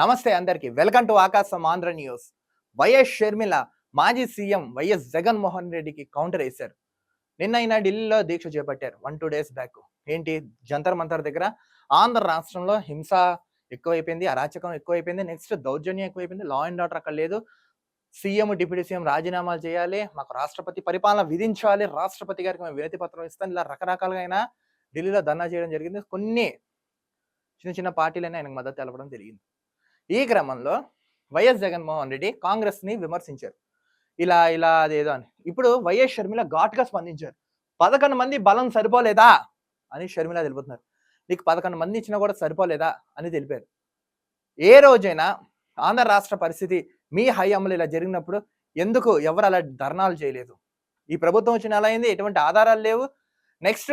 నమస్తే అందరికి. Welcome to ఆకాశం ఆంధ్ర న్యూస్. వైఎస్ షర్మిల మాజీ సీఎం వైఎస్ జగన్మోహన్ రెడ్డికి కౌంటర్ వేశారు. నిన్న అయినా ఢిల్లీలో దీక్ష చేపట్టారు. One two days back. ఏంటి? జంతర్ మంతర్ దగ్గర ఆంధ్ర రాష్ట్రంలో హింస ఎక్కువైపోయింది అరాచకం ఎక్కువైపోయింది నెక్స్ట్ దౌర్జన్యం ఎక్కువైపోయింది. లా అండ్ ఆర్డర్ అక్కడ లేదు. సీఎం డిప్యూటీ సీఎం రాజీనామాలు చేయాలి. మాకు రాష్ట్రపతి పరిపాలన విధించాలి. రాష్ట్రపతి గారికి మేము వినతి పత్రం ఇస్తాం. ఇలా రకరకాలుగా అయినా ఢిల్లీలో ధర్నా చేయడం జరిగింది. కొన్ని చిన్న చిన్న పార్టీలైనా ఆయనకు మద్దతు తెలపడం జరిగింది. ఈ క్రమంలో వైఎస్ జగన్మోహన్ రెడ్డి కాంగ్రెస్ని విమర్శించారు. ఇలా ఇలా అదేదో అని. ఇప్పుడు వైఎస్ షర్మిల ఘాట్గా స్పందించారు. పదకొండు మంది బలం సరిపోలేదా అని షర్మిల తెలుపుతున్నారు. నీకు పదకొండు మంది ఇచ్చినా కూడా సరిపోలేదా అని తెలిపారు. ఏ రోజైనా ఆంధ్ర రాష్ట్ర పరిస్థితి మీ హయాంలో ఇలా జరిగినప్పుడు ఎందుకు ఎవరు అలా ధర్నాలు చేయలేదు? ఈ ప్రభుత్వం వచ్చిన అలా అయింది? ఎటువంటి ఆధారాలు లేవు? నెక్స్ట్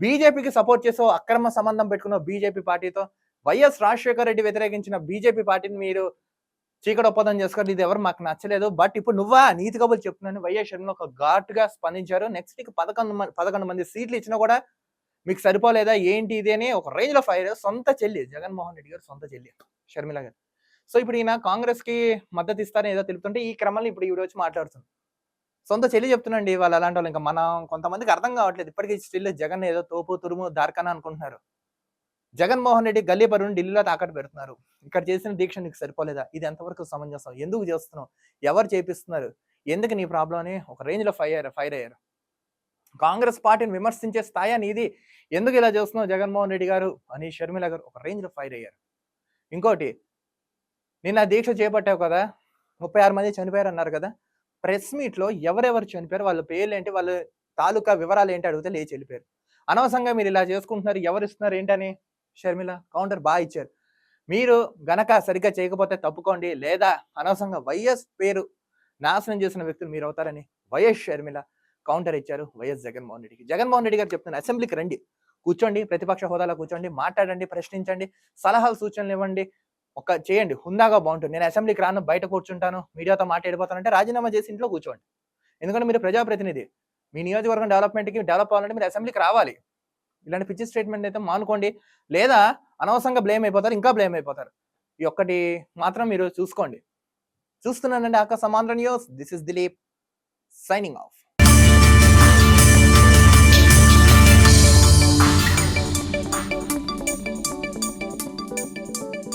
బీజేపీకి సపోర్ట్ చేసో అక్రమ సంబంధం పెట్టుకున్న బీజేపీ పార్టీతో వైఎస్ రాజశేఖర రెడ్డి వ్యతిరేకించిన బీజేపీ పార్టీని మీరు చీకటి ఒప్పందం చేసుకోండి ఇది ఎవరు మాకు నచ్చలేదు. బట్ ఇప్పుడు నువ్వా? నీతి కబులు చెప్తున్నాను. వైఎస్ షర్మిల ఒక ఘాటుగా స్పందించారు. నెక్స్ట్ నీకు పదకొండు మంది పదకొండు మంది సీట్లు ఇచ్చినా కూడా మీకు సరిపోలేదా? ఏంటి ఇది అని ఒక రేంజ్లో ఫైర్ సొంత చెల్లి జగన్మోహన్ రెడ్డి గారు సొంత చెల్లి షర్మిల గారు. సో ఇప్పుడు ఈయన కాంగ్రెస్కి మద్దతు ఇస్తారని ఏదో తెలుపుతుంటే ఈ క్రమంలో ఇప్పుడు ఈవిడ వచ్చి మాట్లాడుతుంది సొంత చెల్లి చెప్తున్నాండి వాళ్ళు అలాంటి వాళ్ళు ఇంకా మనం కొంతమందికి అర్థం కావట్లేదు. ఇప్పటికీ స్టిల్ జగన్ ఏదో తోపు తురుము దార్కన అనుకుంటున్నారు. జగన్మోహన్ రెడ్డి గల్లీ పరువుని ఢిల్లీలో తాకట్టు పెడుతున్నారు. ఇక్కడ చేసిన దీక్ష నీకు సరిపోలేదా? ఇది ఎంతవరకు సమంజసం? ఎందుకు చేస్తున్నావు? ఎవరు చేపిస్తున్నారు? ఎందుకు నీ ప్రాబ్లం అని ఒక రేంజ్లో ఫైర్ ఫైర్ అయ్యారు. కాంగ్రెస్ పార్టీని విమర్శించే స్థాయి అని ఇది ఎందుకు ఇలా చేస్తున్నావు జగన్మోహన్ రెడ్డి గారు? అని షర్మిల గారు ఒక రేంజ్లో ఫైర్ అయ్యారు. ఇంకోటి నిన్న దీక్ష చేపట్టావు కదా? ముప్పై ఆరు మంది చనిపోయారు అన్నారు కదా? ప్రెస్ మీట్లో ఎవరెవరు చనిపోయారు? వాళ్ళ పేర్లు ఏంటి వాళ్ళ తాలూకా వివరాలు ఏంటి అడిగితే లేచి వెళ్ళిపోయారు. అనవసరంగా మీరు ఇలా చేసుకుంటున్నారు ఎవరు ఇస్తున్నారు ఏంటని? షర్మిల కౌంటర్ బాగా ఇచ్చారు. మీరు గనక సరిగ్గా చేయకపోతే తప్పుకోండి లేదా అనవసరంగా వైఎస్ పేరు నాశనం చేసిన వ్యక్తులు మీరు అవుతారని వైఎస్ షర్మిల కౌంటర్ ఇచ్చారు వైఎస్ జగన్మోహన్ రెడ్డికి. జగన్మోహన్ రెడ్డి గారు చెప్తున్నారు అసెంబ్లీకి రండి కూర్చోండి ప్రతిపక్ష హోదాలో కూర్చోండి మాట్లాడండి ప్రశ్నించండి సలహాలు సూచనలు ఇవ్వండి ఒక చేయండి హుందాగా బాగుంటుంది. నేను అసెంబ్లీకి రాను బయట కూర్చుంటాను మీడియాతో మాట్లాడిపోతానంటే రాజీనామా చేసి ఇంట్లో కూర్చోండి. ఎందుకంటే మీరు ప్రజాప్రతినిధి మీ నియోజకవర్గం డెవలప్మెంట్కి డెవలప్ అవ్వాలంటే మీరు అసెంబ్లీకి రావాలి. ఇలాంటి పిచ్చి స్టేట్మెంట్ అయితే మానుకోండి. లేదా అనవసరంగా బ్లేమ్ అయిపోతారు ఇంకా బ్లేమ్ అయిపోతారు. ఈ ఒక్కటి మాత్రం మీరు చూసుకోండి. చూస్తున్నానండి ఆకాశ సమాంధ్ర news. This is Dilip signing off